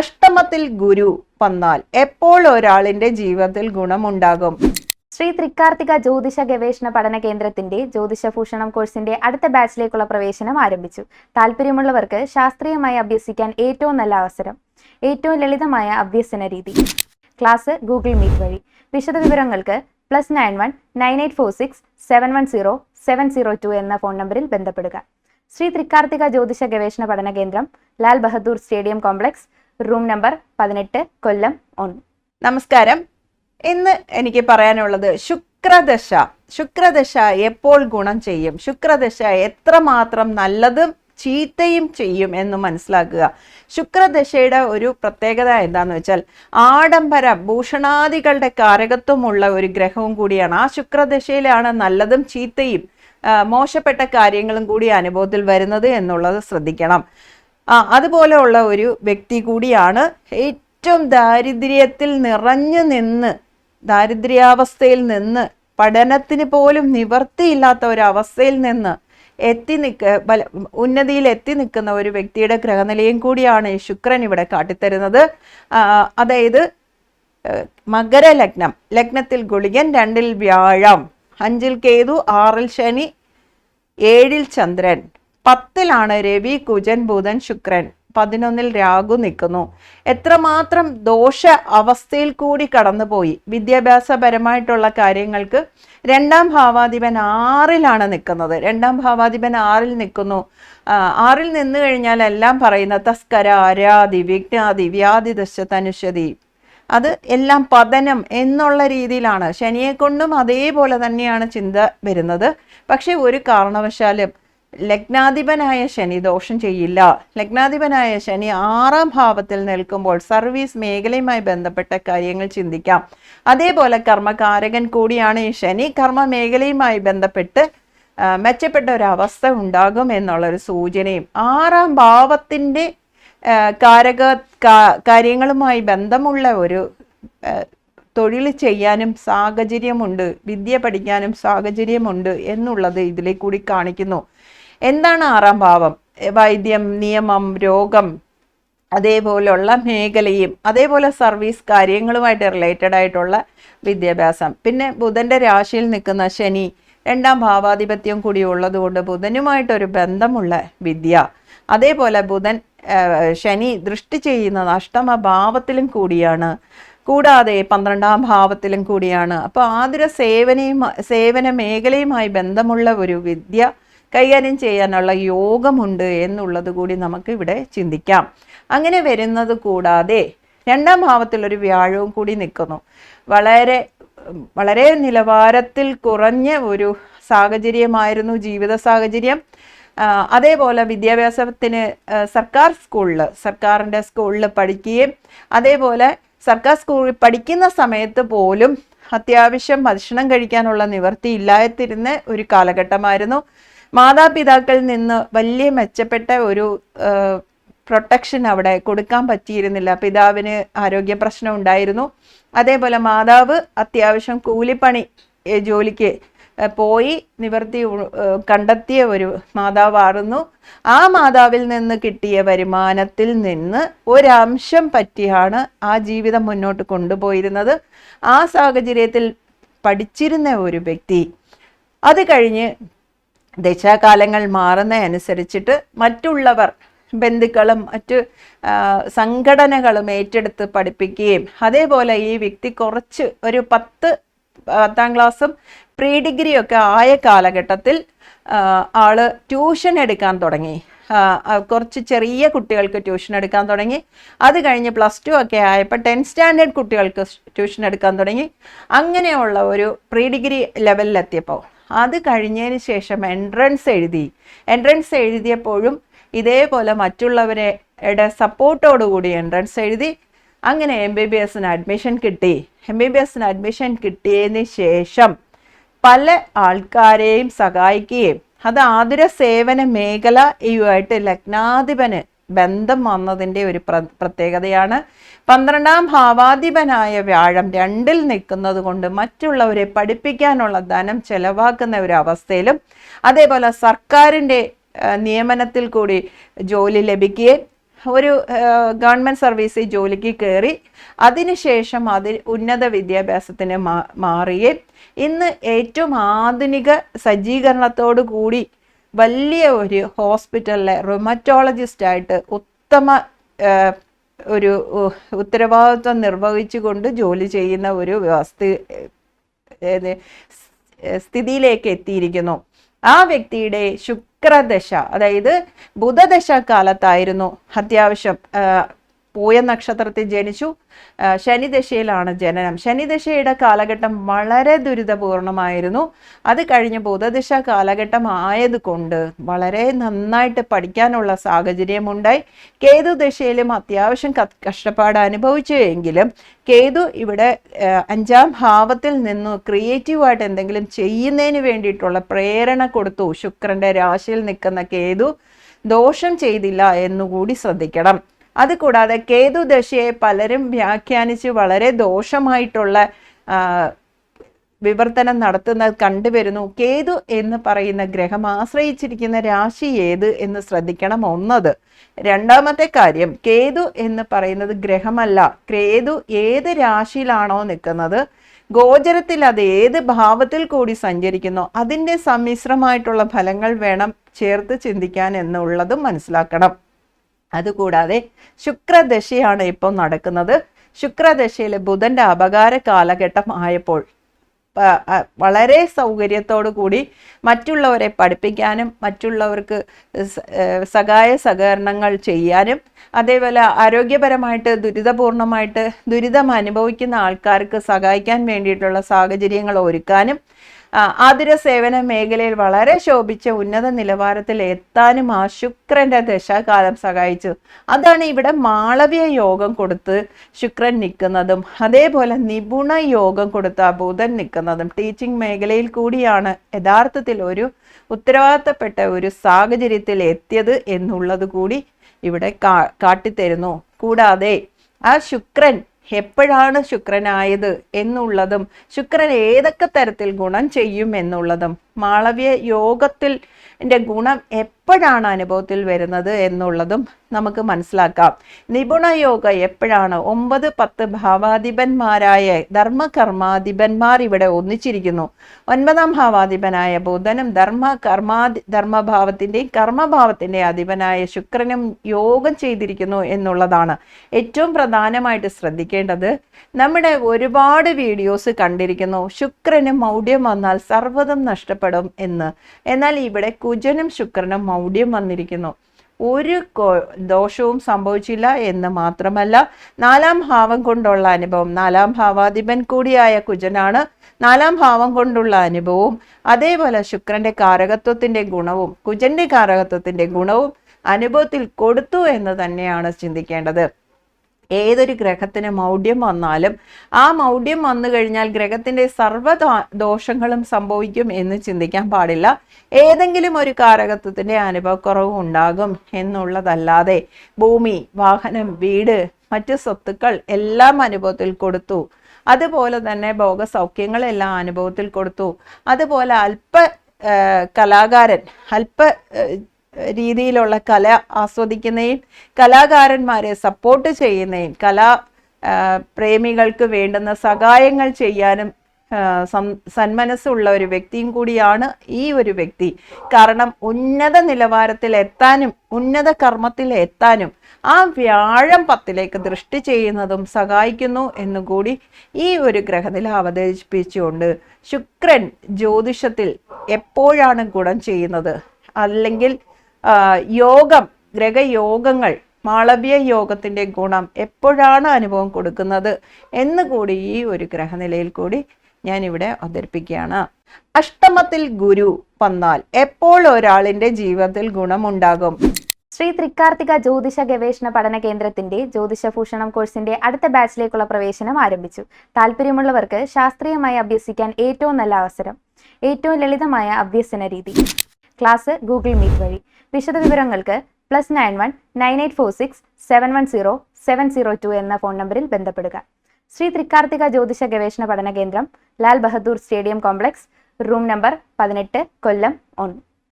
അഷ്ടമത്തിൽ ഗുരു വന്നാൽ എപ്പോൾ ഒരാളിന്റെ ജീവിതത്തിൽ ഗുണമുണ്ടാകും? ശ്രീ തൃക്കാർത്തിക ജ്യോതിഷ ഗവേഷണ പഠന കേന്ദ്രത്തിന്റെ ജ്യോതിഷ ഭൂഷണം കോഴ്സിന്റെ അടുത്ത ബാച്ചിലേക്കുള്ള പ്രവേശനം ആരംഭിച്ചു. താല്പര്യമുള്ളവർക്ക് ശാസ്ത്രീയമായി അഭ്യസിക്കാൻ ഏറ്റവും നല്ല അവസരം ഏറ്റവും ലളിതമായ അഭ്യസന രീതി. ക്ലാസ് ഗൂഗിൾ മീറ്റ് വഴി. വിശദവിവരങ്ങൾക്ക് plus nine one nine eight four six seven one zero seven zero two എന്ന ഫോൺ നമ്പറിൽ ബന്ധപ്പെടുക. ശ്രീ തൃക്കാർത്തിക ജ്യോതിഷ ഗവേഷണ പഠന കേന്ദ്രം Lal Bahadur stadium complex room number പതിനെട്ട് കൊല്ലം ഒന്ന്. നമസ്കാരം. ഇന്ന് എനിക്ക് പറയാനുള്ളത് ശുക്രദശ. ശുക്രദശ എപ്പോൾ ഗുണം ചെയ്യും? ശുക്രദശ എത്രമാത്രം നല്ലതും ചീത്തയും ചെയ്യും എന്ന് മനസ്സിലാക്കുക. ശുക്രദശയുടെ ഒരു പ്രത്യേകത എന്താന്ന് വെച്ചാൽ ആഡംബര ഭൂഷണാദികളുടെ കാരകത്വമുള്ള ഒരു ഗ്രഹവും കൂടിയാണ്. ആ ശുക്രദശയിലാണ് നല്ലതും ചീത്തയും മോശപ്പെട്ട കാര്യങ്ങളും കൂടി അനുഭവത്തിൽ വരുന്നത് എന്നുള്ളത് ശ്രദ്ധിക്കണം. ആ അതുപോലെയുള്ള ഒരു വ്യക്തി കൂടിയാണ് ഏറ്റവും ദാരിദ്ര്യത്തിൽ നിറഞ്ഞു നിന്ന് ദാരിദ്ര്യാവസ്ഥയിൽ നിന്ന് പഠനത്തിന് പോലും നിവർത്തിയില്ലാത്ത ഒരു അവസ്ഥയിൽ നിന്ന് എത്തി നിൽക്ക ബല ഉന്നതിയിൽ എത്തി നിൽക്കുന്ന ഒരു വ്യക്തിയുടെ ഗ്രഹനിലയും കൂടിയാണ് ശുക്രൻ ഇവിടെ കാട്ടിത്തരുന്നത്. അതായത് മകരലഗ്നം ലഗ്നത്തിൽ ഗുളികൻ രണ്ടിൽ വ്യാഴം അഞ്ചിൽ കേതു ആറിൽ ശനി ഏഴിൽ ചന്ദ്രൻ. പത്തിലാണ് രവി കുജൻ ബുധൻ ശുക്രൻ. പതിനൊന്നിൽ രാഗു നിൽക്കുന്നു. എത്രമാത്രം ദോഷ അവസ്ഥയിൽ കൂടി കടന്നുപോയി. വിദ്യാഭ്യാസപരമായിട്ടുള്ള കാര്യങ്ങൾക്ക് രണ്ടാം ഭാവാധിപൻ ആറിലാണ് നിൽക്കുന്നത്. രണ്ടാം ഭാവാധിപൻ ആറിൽ നിൽക്കുന്നു. ആറിൽ നിന്ന് കഴിഞ്ഞാൽ എല്ലാം പറയുന്ന തസ്കര ആരാധി വിഘ്നാതി വ്യാധി ദശ തനുഷതി അത് എല്ലാം പതനം എന്നുള്ള രീതിയിലാണ്. ശനിയെ കൊണ്ടും അതേപോലെ തന്നെയാണ് ചിന്ത വരുന്നത്. പക്ഷെ ഒരു കാരണവശാലും ലഗ്നാധിപനായ ശനി ദോഷം ചെയ്യില്ല. ലഗ്നാധിപനായ ശനി ആറാം ഭാവത്തിൽ നിൽക്കുമ്പോൾ സർവീസ് മേഖലയുമായി ബന്ധപ്പെട്ട കാര്യങ്ങൾ ചിന്തിക്കാം. അതേപോലെ കർമ്മകാരകൻ കൂടിയാണ് ഈ ശനി. കർമ്മ മേഖലയുമായി ബന്ധപ്പെട്ട് മെച്ചപ്പെട്ട ഒരു അവസ്ഥ ഉണ്ടാകും എന്നുള്ളൊരു സൂചനയും. ആറാം ഭാവത്തിന്റെ കാരക കാര്യങ്ങളുമായി ബന്ധമുള്ള ഒരു തൊഴിൽ ചെയ്യാനും സാഹചര്യമുണ്ട്. വിദ്യ പഠിക്കാനും സാഹചര്യമുണ്ട് എന്നുള്ളത് ഇതിലെ കൂടി കാണിക്കുന്നു. എന്താണ് ആറാം ഭാവം? വൈദ്യം നിയമം രോഗം അതേപോലെയുള്ള മേഖലയും അതേപോലെ സർവീസ് കാര്യങ്ങളുമായിട്ട് റിലേറ്റഡ് ആയിട്ടുള്ള വിദ്യാഭ്യാസം. പിന്നെ ബുധന്റെ രാശിയിൽ നിൽക്കുന്ന ശനി രണ്ടാം ഭാവാധിപത്യം കൂടി ഉള്ളതുകൊണ്ട് ബുധനുമായിട്ടൊരു ബന്ധമുള്ള വിദ്യ. അതേപോലെ ബുധൻ ശനി ദൃഷ്ടി ചെയ്യുന്നത് അഷ്ടമ ഭാവത്തിലും കൂടിയാണ്. കൂടാതെ പന്ത്രണ്ടാം ഭാവത്തിലും കൂടിയാണ്. അപ്പോൾ ആതുര സേവനയും സേവന മേഖലയുമായി ബന്ധമുള്ള ഒരു വിദ്യ കൈകാര്യം ചെയ്യാനുള്ള യോഗമുണ്ട് എന്നുള്ളത് കൂടി നമുക്ക് ഇവിടെ ചിന്തിക്കാം. അങ്ങനെ വരുന്നത് കൂടാതെ രണ്ടാം ഭാവത്തിൽ ഒരു വ്യാഴവും കൂടി നിൽക്കുന്നു. വളരെ വളരെ നിലവാരത്തിൽ കുറഞ്ഞ ഒരു സാഹചര്യമായിരുന്നു ജീവിത സാഹചര്യം. അതേപോലെ വിദ്യാഭ്യാസത്തിന് സർക്കാർ സ്കൂളിൽ സർക്കാരിന്റെ സ്കൂളിൽ പഠിക്കുകയും അതേപോലെ സർക്കാർ സ്കൂളിൽ പഠിക്കുന്ന സമയത്ത് പോലും അത്യാവശ്യം ഭക്ഷണം കഴിക്കാനുള്ള നിവൃത്തി ഇല്ലാതിരുന്ന ഒരു കാലഘട്ടമായിരുന്നു. മാതാപിതാക്കളിൽ നിന്ന് വലിയ മെച്ചപ്പെട്ട ഒരു പ്രൊട്ടക്ഷൻ അവിടെ കൊടുക്കാൻ പറ്റിയിരുന്നില്ല. പിതാവിന് ആരോഗ്യ പ്രശ്നം ഉണ്ടായിരുന്നു. അതേപോലെ മാതാവ് അത്യാവശ്യം കൂലിപ്പണി ജോലിക്ക് പോയി നിവർത്തി കണ്ടെത്തിയ ഒരു മാതാവായിരുന്നു. ആ മാതാവിൽ നിന്ന് കിട്ടിയ വരുമാനത്തിൽ നിന്ന് ഒരംശം പറ്റിയാണ് ആ ജീവിതം മുന്നോട്ട് കൊണ്ടുപോയിരുന്നത്. ആ സാഹചര്യത്തിൽ പഠിച്ചിരുന്ന ഒരു വ്യക്തി അത് കഴിഞ്ഞ് ദശാകാലങ്ങൾ മാറുന്ന അനുസരിച്ചിട്ട് മറ്റുള്ളവർ ബന്ധുക്കളും മറ്റ് സംഘടനകളും ഏറ്റെടുത്ത് പഠിപ്പിക്കുകയും അതേപോലെ ഈ വ്യക്തി കുറച്ച് ഒരു പത്ത് പത്താം ക്ലാസ്സും പ്രീ ഡിഗ്രിയൊക്കെ ആയ കാലഘട്ടത്തിൽ ആൾ ട്യൂഷൻ എടുക്കാൻ തുടങ്ങി. കുറച്ച് ചെറിയ കുട്ടികൾക്ക് ട്യൂഷൻ എടുക്കാൻ തുടങ്ങി. അത് കഴിഞ്ഞ് പ്ലസ് ടു ഒക്കെ ആയപ്പോൾ ടെൻത്ത് സ്റ്റാൻഡേർഡ് കുട്ടികൾക്ക് ട്യൂഷൻ എടുക്കാൻ തുടങ്ങി. അങ്ങനെയുള്ള ഒരു പ്രീ ഡിഗ്രി ലെവലിലെത്തിയപ്പോൾ അത് കഴിഞ്ഞതിന് ശേഷം എൻട്രൻസ് എഴുതി. എൻട്രൻസ് എഴുതിയപ്പോഴും ഇതേപോലെ മറ്റുള്ളവരെ സപ്പോർട്ടോടുകൂടി എൻട്രൻസ് എഴുതി. അങ്ങനെ എം ബി ബി എസിന് അഡ്മിഷൻ കിട്ടി. എം ബി ബി എസിന് അഡ്മിഷൻ കിട്ടിയതിന് ശേഷം പല ആൾക്കാരെയും സഹായിക്കുകയും. അത് ആതുര സേവന മേഖല ഇയുമായിട്ട് ലഗ്നാധിപന് ബന്ധം വന്നതിന്റെ ഒരു പ്ര പ്രത്യേകതയാണ്. പന്ത്രണ്ടാം ഭാവാധിപനായ വ്യാഴം രണ്ടിൽ നിൽക്കുന്നത് കൊണ്ട് മറ്റുള്ളവരെ പഠിപ്പിക്കാനുള്ള ധനം ചെലവാക്കുന്ന ഒരു അവസ്ഥയിലും അതേപോലെ സർക്കാരിന്റെ നിയമനത്തിൽ കൂടി ജോലി ലഭിക്കുകയും ഒരു ഗവൺമെന്റ് സർവീസിൽ ജോലിക്ക് കയറി അതിനുശേഷം അതിൽ ഉന്നത വിദ്യാഭ്യാസത്തിന് മാ മാറുകയും ഇന്ന് ഏറ്റവും ആധുനിക സജ്ജീകരണത്തോടു കൂടി വലിയ ഒരു ഹോസ്പിറ്റലിലെ റൊമറ്റോളജിസ്റ്റായിട്ട് ഉത്തമ ഒരു ഉത്തരവാദിത്വം നിർവഹിച്ചുകൊണ്ട് ജോലി ചെയ്യുന്ന ഒരു വ്യവസ്ഥ സ്ഥിതിയിലേക്ക് എത്തിയിരിക്കുന്നു. ആ വ്യക്തിയുടെ ശുക്രദശ അതായത് ബുധദശ കാലത്തായിരുന്നു അത്യാവശ്യം പൂയ നക്ഷത്രത്തിൽ ജനിച്ചു ശനിദശയിലാണ് ജനനം. ശനിദശയുടെ കാലഘട്ടം വളരെ ദുരിതപൂർണമായിരുന്നു. അത് കഴിഞ്ഞ് ബുധദിശ കാലഘട്ടം ആയതുകൊണ്ട് വളരെ നന്നായിട്ട് പഠിക്കാനുള്ള സാഹചര്യമുണ്ടായി. കേതു ദശയിലും അത്യാവശ്യം കഷ്ടപ്പാട് അനുഭവിച്ചു എങ്കിലും കേതു ഇവിടെ അഞ്ചാം ഭാവത്തിൽ നിന്ന് ക്രിയേറ്റീവായിട്ട് എന്തെങ്കിലും ചെയ്യുന്നതിന് വേണ്ടിയിട്ടുള്ള പ്രേരണ കൊടുത്തു. ശുക്രന്റെ രാശിയിൽ നിൽക്കുന്ന കേതു ദോഷം ചെയ്തില്ല എന്നുകൂടി ശ്രദ്ധിക്കണം. അതുകൂടാതെ കേതുദശയെ പലരും വ്യാഖ്യാനിച്ച് വളരെ ദോഷമായിട്ടുള്ള വിവർത്തനം നടത്തുന്നത് കണ്ടുവരുന്നു. കേതു എന്ന് പറയുന്ന ഗ്രഹം ആശ്രയിച്ചിരിക്കുന്ന രാശി ഏത് എന്ന് ശ്രദ്ധിക്കണം ഒന്നത്. രണ്ടാമത്തെ കാര്യം കേതു എന്ന് പറയുന്നത് ഗ്രഹമല്ല. കേതു ഏത് രാശിയിലാണോ നിൽക്കുന്നത്. ഗോചരത്തിൽ അത് ഏത് ഭാവത്തിൽ കൂടി സഞ്ചരിക്കുന്നു. അതിന്റെ സമ്മിശ്രമായിട്ടുള്ള ഫലങ്ങൾ വേണം ചേർത്ത് ചിന്തിക്കാൻ എന്നുള്ളതും മനസ്സിലാക്കണം. അതുകൂടാതെ ശുക്രദശയാണ് ഇപ്പോൾ നടക്കുന്നത്. ശുക്രദശയിൽ ബുധന്റെ അപകാര കാലഘട്ടം ആയപ്പോൾ വളരെ സൗകര്യത്തോടു കൂടി മറ്റുള്ളവരെ പഠിപ്പിക്കാനും മറ്റുള്ളവർക്ക് സഹായ സഹകരണങ്ങൾ ചെയ്യാനും അതേപോലെ ആരോഗ്യപരമായിട്ട് ദുരിതപൂർണമായിട്ട് ദുരിതം അനുഭവിക്കുന്ന ആൾക്കാർക്ക് സഹായിക്കാൻ വേണ്ടിയിട്ടുള്ള സാഹചര്യങ്ങൾ ഒരുക്കാനും ആതുര സേവന മേഖലയിൽ വളരെ ശോഭിച്ച ഉന്നത നിലവാരത്തിൽ എത്താനും ആ ശുക്രന്റെ ദശാകാലം സഹായിച്ചു. അതാണ് ഇവിടെ മാളവ്യ യോഗം കൊടുത്ത് ശുക്രൻ നിൽക്കുന്നതും അതേപോലെ നിപുണ യോഗം കൊടുത്ത് ബുധൻ നിൽക്കുന്നതും. ടീച്ചിങ് മേഖലയിൽ കൂടിയാണ് യഥാർത്ഥത്തിൽ ഒരു ഉത്തരവാദിത്തപ്പെട്ട ഒരു സാഹചര്യത്തിൽ എത്തിയത് എന്നുള്ളത് കൂടി ഇവിടെ കാട്ടിത്തരുന്നു. കൂടാതെ ആ ശുക്രൻ എപ്പോഴാണ് ശുക്രനായത് എന്നുള്ളതും ശുക്രൻ ഏതൊക്കെ തരത്തിൽ ഗുണം ചെയ്യും എന്നുള്ളതും മാളവ്യ യോഗത്തിൽ ഗുണം എപ്പോഴാണ് അനുഭവത്തിൽ വരുന്നത് എന്നുള്ളതും നമുക്ക് മനസ്സിലാക്കാം. നിപുണ യോഗ എപ്പോഴാണ്? ഒമ്പത് പത്ത് ഭാവാധിപന്മാരായ ധർമ്മകർമാധിപന്മാർ ഇവിടെ ഒന്നിച്ചിരിക്കുന്നു. ഒൻപതാം ഭാവാധിപനായ ബുധനും ധർമ്മ കർമാധി ധർമ്മഭാവത്തിന്റെയും കർമ്മഭാവത്തിന്റെ അധിപനായ ശുക്രനും യോഗം ചെയ്തിരിക്കുന്നു എന്നുള്ളതാണ് ഏറ്റവും പ്രധാനമായിട്ട് ശ്രദ്ധിക്കേണ്ടത്. നമ്മുടെ ഒരുപാട് വീഡിയോസ് കണ്ടിരിക്കുന്നു. ശുക്രന് മൗഢ്യം വന്നാൽ സർവതും നഷ്ടപ്പെടും എന്ന്. എന്നാൽ ഇവിടെ കുജനും ശുക്രനും മൗഢ്യം വന്നിരിക്കുന്നു. ഒരു ദോഷവും സംഭവിച്ചില്ല എന്ന് മാത്രമല്ല നാലാം ഭാവം കൊണ്ടുള്ള അനുഭവം നാലാം ഭാവാധിപൻ കൂടിയായ കുജനാണ് നാലാം ഭാവം കൊണ്ടുള്ള അനുഭവവും അതേപോലെ ശുക്രന്റെ കാരകത്വത്തിന്റെ ഗുണവും കുജന്റെ കാരകത്വത്തിന്റെ ഗുണവും അനുഭവത്തിൽ കൊടുത്തു എന്ന് തന്നെയാണ് ചിന്തിക്കേണ്ടത്. ഏതൊരു ഗ്രഹത്തിന് മൗഢ്യം വന്നാലും ആ മൗഢ്യം വന്നു കഴിഞ്ഞാൽ ഗ്രഹത്തിന്റെ സർവ ദോഷങ്ങളും സംഭവിക്കും എന്ന് ചിന്തിക്കാൻ പാടില്ല. ഏതെങ്കിലും ഒരു കാരകത്വത്തിന്റെ അനുഭവക്കുറവ് ഉണ്ടാകും എന്നുള്ളതല്ലാതെ ഭൂമി വാഹനം വീട് മറ്റു സ്വത്തുക്കൾ എല്ലാം അനുഭവത്തിൽ കൊടുത്തു. അതുപോലെ തന്നെ ഭോഗസൗഖ്യങ്ങളെല്ലാം അനുഭവത്തിൽ കൊടുത്തു. അതുപോലെ അല്പ കലാകാരൻ അല്പ രീതിയിലുള്ള കല ആസ്വദിക്കുന്നതിൽ കലാകാരന്മാരെ സപ്പോർട്ട് ചെയ്യുന്നതിൽ കലാ പ്രേമികൾക്ക് വേണ്ടുന്ന സഹായങ്ങൾ ചെയ്യാനും സന്മനസ്സുള്ള ഒരു വ്യക്തിയും കൂടിയാണ് ഈ ഒരു വ്യക്തി. കാരണം ഉന്നത നിലവാരത്തിൽ എത്താനും ഉന്നത കർമ്മത്തിൽ എത്താനും ആ വ്യാഴം പത്തിലേക്ക് ദൃഷ്ടി ചെയ്യുന്നതും സഹായിക്കുന്നു എന്നുകൂടി ഈ ഒരു ഗ്രഹനില അവതരിപ്പിച്ചുകൊണ്ട് ശുക്രൻ ജ്യോതിഷത്തിൽ എപ്പോഴാണ് ഗുണം ചെയ്യുന്നത്? അല്ലെങ്കിൽ യോഗം ഗ്രഹയോഗങ്ങൾ മാളവ്യ യോഗത്തിന്റെ ഗുണം എപ്പോഴാണ് അനുഭവം കൊടുക്കുന്നത് എന്ന് കൂടി ഈ ഒരു ഗ്രഹനിലയിൽ കൂടി ഞാനിവിടെ അവതരിപ്പിക്കുകയാണ്. അഷ്ടമത്തിൽ ഗുരു വന്നാൽ എപ്പോൾ ഒരാളിന്റെ ജീവിതത്തിൽ ഗുണമുണ്ടാകും? ശ്രീ തൃക്കാർത്തിക ജ്യോതിഷ ഗവേഷണ പഠന കേന്ദ്രത്തിന്റെ ജ്യോതിഷ ഭൂഷണം കോഴ്സിന്റെ അടുത്ത ബാച്ചിലേക്കുള്ള പ്രവേശനം ആരംഭിച്ചു. താല്പര്യമുള്ളവർക്ക് ശാസ്ത്രീയമായി അഭ്യസിക്കാൻ ഏറ്റവും നല്ല അവസരം ഏറ്റവും ലളിതമായ അഭ്യസന രീതി. ക്ലാസ് ഗൂഗിൾ മീറ്റ് വഴി. വിശദവിവരങ്ങൾക്ക് plus nine one nine eight four six seven one zero seven zero two എന്ന ഫോൺ നമ്പറിൽ ബന്ധപ്പെടുക. ശ്രീ തൃക്കാർത്തിക ജ്യോതിഷ ഗവേഷണ പഠന കേന്ദ്രം Lal Bahadur stadium complex room number പതിനെട്ട് കൊല്ലം ഒന്ന്.